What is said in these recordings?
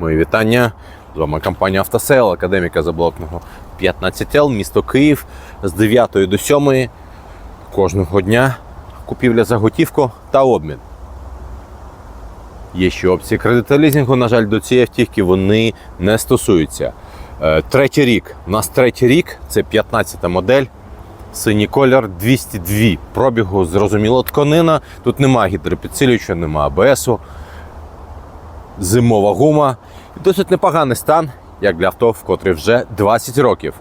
Мої вітання. З вами компанія Автосейл, академіка заблокного 15Л, місто Київ з 9 до 7 кожного дня купівля за готівку та обмін. Є ще опції кредиту лізінгу. На жаль, до цієї автівки вони не стосуються. Е, Третій рік. У нас третій рік, це 15-та модель. Синій колір 202 пробігу, зрозуміло, тканина. Тут немає гідропідсилювача, немає АБСу. Зимова гума. І досить непоганий стан, як для авто, в котрий вже 20 років.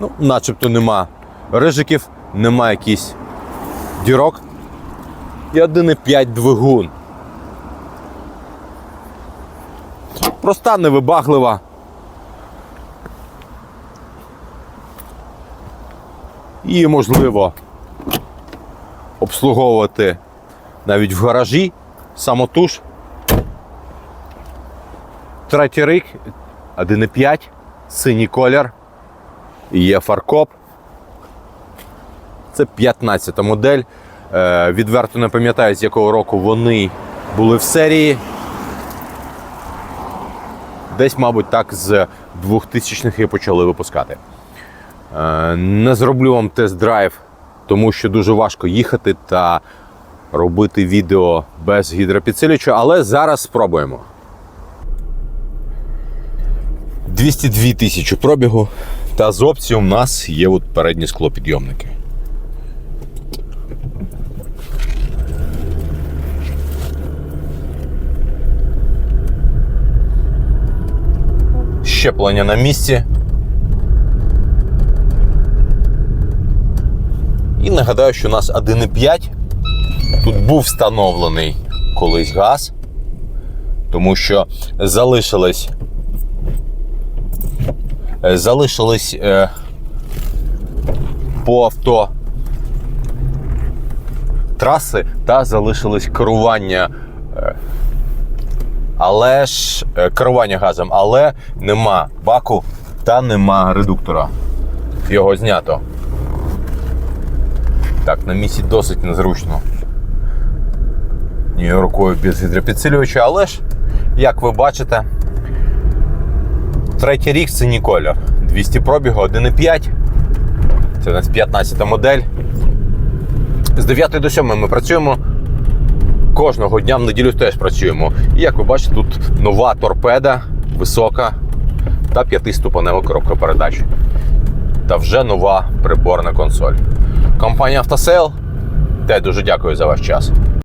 Ну, начебто нема рижиків, нема якісь дірок. І 1,5 двигун. Проста, невибаглива. Її можливо обслуговувати навіть в гаражі, самотуж. Третій рік, 1,5, синій колір, є фаркоп. Це 15 модель. Е, відверто не пам'ятаю, з якого року вони були в серії. Десь, мабуть, так з 2000-х і почали випускати. Е, Не зроблю вам тест-драйв, тому що дуже важко їхати та робити відео без гідропідсилювача, але зараз спробуємо. 202 тисячі пробігу. Та з опцій у нас є от передні склопідйомники. Щеплення на місці. І нагадаю, що у нас 1,5. Тут був встановлений колись газ, тому що залишились залишились е, по авто траси та залишилось керування. е, але ж е, керування газом, але нема баку та нема редуктора. Його знято. Так, на місці досить незручно. Ні рукою без гідропідсилювача, але ж, як ви бачите, Третій рік синій колір. 200 пробігу, 1,5. Це у нас 15-та модель. З 9 до 7 ми працюємо. Кожного дня в неділю теж працюємо. І як ви бачите, тут нова торпеда, висока та 5-ступенева коробка передач. Та вже нова приборна консоль. Компанія Автосейл. Те дуже дякую за ваш час.